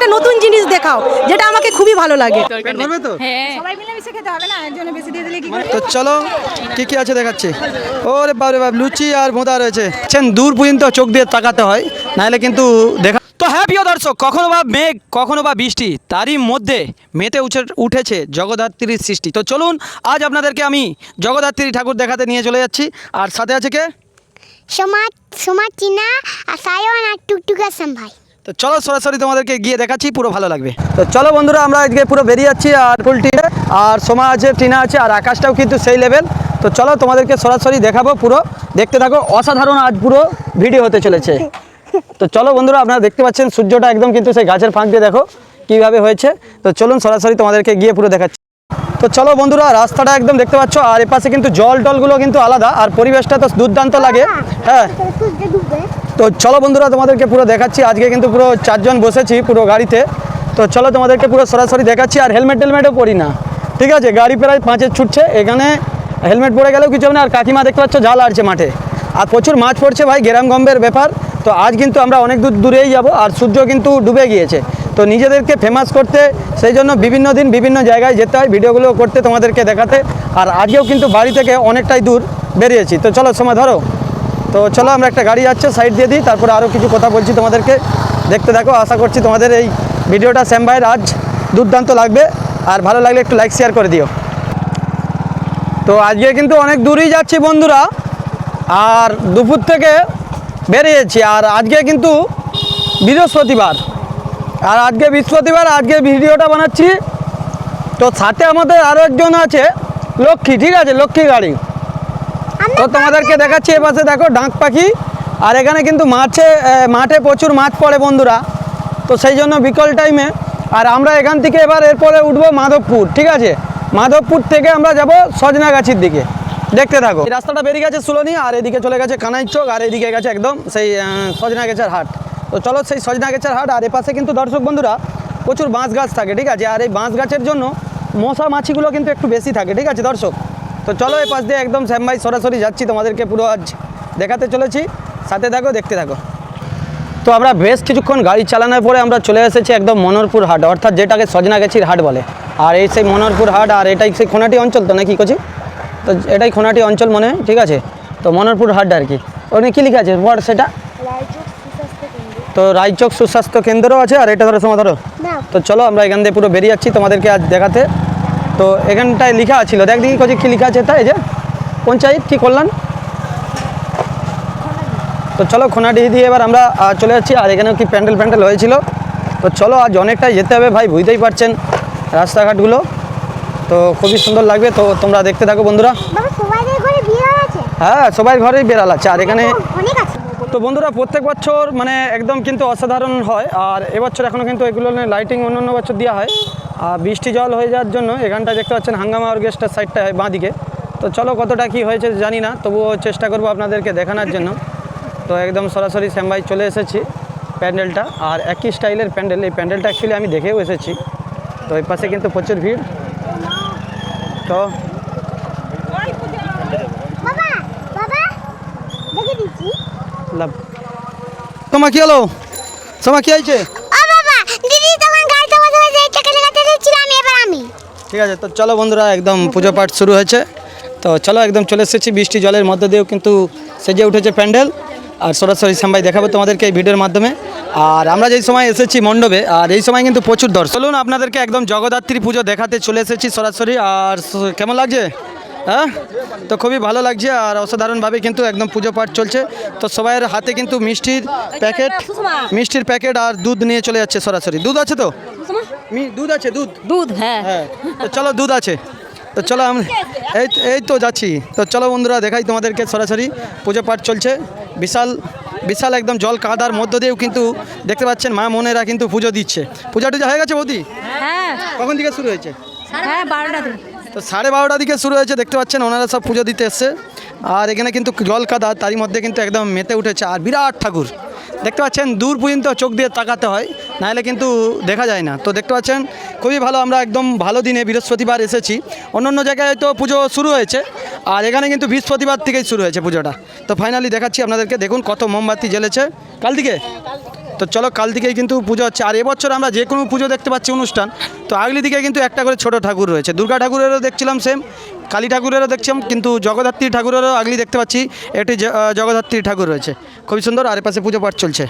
একটা নতুন জিনিস দেখাও যেটা আমাকে খুবই ভালো লাগে। তো? সবাই মিলেমিশে খেতে হবে না? একজনে বেশি দিয়ে দিলে কি তো চলো কি কি আছে দেখাচ্ছি? ওরে বাবরে বাব লুচি আর মোদা রয়েছে। ছেন দূর পর্যন্ত চোখ দিয়ে তাকাতে হয় নাহলে কিন্তু দেখা তো হ্যাঁ প্রিয় দর্শক কখনো বা মেঘ কখনো বা বৃষ্টি তারই মধ্যে মেতে উঠে উঠেছে জগদ্ধাত্রীর সৃষ্টি। তো চলুন আজ আপনাদেরকে আমি জগদ্ধাত্রী ঠাকুর দেখাতে নিয়ে চলে যাচ্ছি। আর সাথে আছে কে? সমাজ সমাজ চিনা আর সায়ন আর টুকটুকা ভাই। তো চলো সরাসরি তোমাদেরকে গিয়ে দেখাচ্ছি পুরো ভালো লাগবে। তো চলো বন্ধুরা আমরা আজকে পুরো বেরিয়ে যাচ্ছি আর ফুলটি আর সোমা আছে টিনা আছে আর আকাশটাও কিন্তু সেই লেভেল তো চলো তোমাদেরকে সরাসরি দেখাবো পুরো। দেখতে থাকো অসাধারণ আজ পুরো ভিডিও হতে চলেছে। তো চলো বন্ধুরা আপনারা দেখতে পাচ্ছেন সূর্যটা একদম কিন্তু সেই গাছের ফাঁক দিয়ে দেখো কীভাবে হয়েছে। তো চলুন সরাসরি তোমাদেরকে গিয়ে পুরো দেখাচ্ছি। তো চলো বন্ধুরা রাস্তাটা একদম দেখতে পাচ্ছ আর এপাশে কিন্তু জল টলগুলো কিন্তু আলাদা আর পরিবেশটা তো দুর্দান্ত লাগে। হ্যাঁ। তো চলো বন্ধুরা, তোমাদেরকে পুরো দেখাচ্ছি। আজকে কিন্তু পুরো চারজন বসেছি পুরো গাড়িতে। তো চলো তোমাদেরকে পুরো সরাসরি দেখাচ্ছি, আর হেলমেট টেলমেটও পরি না। ঠিক আছে? গাড়ি প্রায় পাঁচের ছুটছে, এখানে হেলমেট পরে গেলেও কিছু হবে না। আর কাকিমা দেখতে পাচ্ছ জাল আড়ছে মাঠে। আর প্রচুর মাছ পড়ছে ভাই গম্বের ব্যাপার। তো আজ কিন্তু আমরা অনেক দূর দূরেই যাব, আর সূর্য কিন্তু ডুবে গিয়েছে। তো নিজেদেরকে ফেমাস করতে, সেই জন্য বিভিন্ন দিন বিভিন্ন জায়গায় যেতে হয়, ভিডিওগুলো করতে তোমাদেরকে দেখাতে। আর আজকেও কিন্তু বাড়ি থেকে অনেকটাই দূর বেরিয়েছি। তো চলো, সময় ধরো। তো চলো আমরা একটা গাড়ি যাচ্ছে সাইড দিয়ে দিই, তারপরে আরও কিছু কথা বলছি তোমাদেরকে। দেখতে দেখো আশা করছি তোমাদের এই ভিডিওটা শ্যাম ভাইয়ের আজ দুর্দান্ত লাগবে। আর ভালো লাগলে একটু লাইক শেয়ার করে দিও। তো আজকে কিন্তু অনেক দূরেই যাচ্ছি বন্ধুরা, আর দুপুর থেকে বেরিয়েছি, আর আজকে কিন্তু বৃহস্পতিবার। আর আজকে বৃহস্পতিবার, আজকে ভিডিওটা বানাচ্ছি। তো সাথে আমাদের আরও একজন আছে, লক্ষ্মী, ঠিক আছে, লক্ষ্মী গাড়ি। তো তোমাদেরকে দেখাচ্ছি এপাশে দেখো ডাক পাখি। আর এখানে কিন্তু মাছে মাঠে প্রচুর মাছ পড়ে বন্ধুরা। তো সেই জন্য বিকল টাইমে আর আমরা এখান থেকে এবার এরপরে উঠবো মাধবপুর, ঠিক আছে? মাধবপুর থেকে আমরা যাব সজনাগাছির দিকে। দেখতে থাকো। রাস্তাটা বেরিয়ে গেছে সুলনি, আর এদিকে চলে গেছে কানাই চোখ আর এদিকে গেছে একদম সেই সজনাগেছার হাট। তো চলো সেই সজনাগেছার হাট, আর এপাশে কিন্তু দর্শক বন্ধুরা প্রচুর বাঁশ গাছ থাকে, ঠিক আছে? আর এই বাঁশ গাছের জন্য মশা মাছিগুলো কিন্তু একটু বেশি থাকে, ঠিক আছে দর্শক? তো চলো এই পাশ দিয়ে একদম শ্যাম ভাই সরাসরি যাচ্ছি তোমাদেরকে পুরো আজ দেখাতে চলেছি। সাথে থাকো দেখতে থাকো। তো আমরা বেশ কিছুক্ষণ গাড়ি চালানোর পরে আমরা চলে এসেছি একদম মনোরপুর হাট অর্থাৎ যেটাকে সজনাগাছির হাট বলে। আর এই সেই মনোরপুর হাট আর এটাই সেই খোনাটি অঞ্চল তো নাকি কছি তো এটাই খোনাটি অঞ্চল মনে হয় ঠিক আছে? তো মনোরপুর হাট আর কি। ওখানে কী লেখা আছে? পর সেটা? তো রায়চক সুস্বাস্থ্য কেন্দ্রও আছে আর এটা ধরো সময় ধরো। তো চলো আমরা এখান থেকে পুরো বেরিয়ে যাচ্ছি তোমাদেরকে আজ দেখাতে। তো এখানটায় লেখা ছিল। দেখ দেখি কোচি কী লেখা আছে। তাই যে পঞ্চায়েত কী করলাম তো চলো খোনাডি দিয়ে এবার আমরা চলে যাচ্ছি। আর এখানেও কি প্যান্ডেল প্যান্ডেল হয়েছিল? তো চলো আজ অনেকটাই যেতে হবে ভাই বুঝতেই পারছেন রাস্তাঘাটগুলো। তো খুবই সুন্দর লাগবে। তো তোমরা দেখতে থাকো বন্ধুরা। হ্যাঁ সবাই ঘরেই বেড়াল আছে। আর এখানে তো বন্ধুরা, প্রত্যেক বছর মানে একদম কিন্তু অসাধারণ হয়। আর এবছর এখনও কিন্তু এগুলো লাইটিং অন্য অন্য বছর দেওয়া হয়। আর বৃষ্টি জল হয়ে যাওয়ার জন্য এখানটায় দেখতে পাচ্ছেন হাঙ্গামা অর্গেস্টার সাইডটা হয় বাঁদিকে। তো চলো কতটা কি হয়েছে জানি না, তবুও চেষ্টা করব আপনাদেরকে দেখানোর জন্য। তো একদম সরাসরি শ্যামবাই চলে এসেছি প্যান্ডেলটা। আর একই স্টাইলের প্যান্ডেল, এই প্যান্ডেলটা অ্যাকচুয়ালি আমি দেখেও এসেছি। তো এই পাশে কিন্তু প্রচুর ভিড়। তো বাবা বাবা দেখে দিচ্ছি লাভ। তোমার কি হলো? তোমার কি হয়েছে? ঠিক আছে তো চলো বন্ধুরা একদম পুজো পাঠ শুরু হয়েছে। তো চলো একদম চলে এসেছি বৃষ্টি জলের মধ্যে দিয়েও কিন্তু সেজে উঠেছে প্যান্ডেল। আর সরাসরি সাম্বাই দেখাবো তোমাদেরকে এই ভিডিওর মাধ্যমে। আর আমরা যেই সময় এসেছি মণ্ডপে আর এই সময় কিন্তু প্রচুর দর্শক। চলুন আপনাদেরকে একদম জগদ্ধাত্রী পুজো দেখাতে চলে এসেছি সরাসরি। আর কেমন লাগছে? হ্যাঁ? তো খুবই ভালো লাগছে আর অসাধারণভাবে কিন্তু একদম পুজো পাঠ চলছে। তো সবাইয়ের হাতে কিন্তু মিষ্টির প্যাকেট মিষ্টির প্যাকেট আর দুধ নিয়ে চলে যাচ্ছে সরাসরি। দুধ আছে তো? মি- দুধ আছে দুধ? দুধ হ্যাঁ। হ্যাঁ। তো চলো দুধ আছে। তো চলো আমি এই এই তো যাচ্ছি। তো চলো বন্ধুরা দেখাই তোমাদেরকে সরাসরি। পুজো পাঠ চলছে। বিশাল বিশাল একদম জল কাদার মধ্য দিয়েও কিন্তু দেখতে পাচ্ছেন মা মনেরা কিন্তু পুজো দিচ্ছে। পূজা টুজা হয়ে গেছে বৌদি? হ্যাঁ। কখন থেকে শুরু হয়েছে? হ্যাঁ বারোটা তো সাড়ে বারোটা দিকে শুরু হয়েছে, দেখতে পাচ্ছেন ওনারা সব পুজো দিতে এসছে। আর এখানে কিন্তু জল কাদা তারই মধ্যে কিন্তু একদম মেতে উঠেছে। আর বিরাট ঠাকুর, দেখতে পাচ্ছেন দূর পর্যন্ত চোখ দিয়ে তাকাতে হয়, নাহলে কিন্তু দেখা যায় না। তো দেখতে পাচ্ছেন, খুবই ভালো আমরা একদম ভালো দিনে বৃহস্পতিবার এসেছি। অন্য অন্য জায়গায় হয়তো পুজো শুরু হয়েছে, আর এখানে কিন্তু বৃহস্পতিবার থেকেই শুরু হয়েছে পুজোটা। তো ফাইনালি দেখাচ্ছি আপনাদেরকে, দেখুন কত মোমবাতি জ্বেলেছে। কাল দিকে তো চলো কাল থেকেই কিন্তু পুজো হচ্ছে। আর এবছর আমরা যে কোনো পুজো দেখতে পাচ্ছি অনুষ্ঠান। তো আগলি দিকে কিন্তু একটা করে ছোট ঠাকুর রয়েছে। দুর্গা ঠাকুরেরও দেখছিলাম সেম কালী ঠাকুরেরও দেখছিলাম, কিন্তু জগদ্ধাত্রী ঠাকুরেরও আগলি দেখতে পাচ্ছি। একটি জগদ্ধাত্রী ঠাকুর রয়েছে। খুবই সুন্দর, আর পাশে পুজো পাঠ চলছে।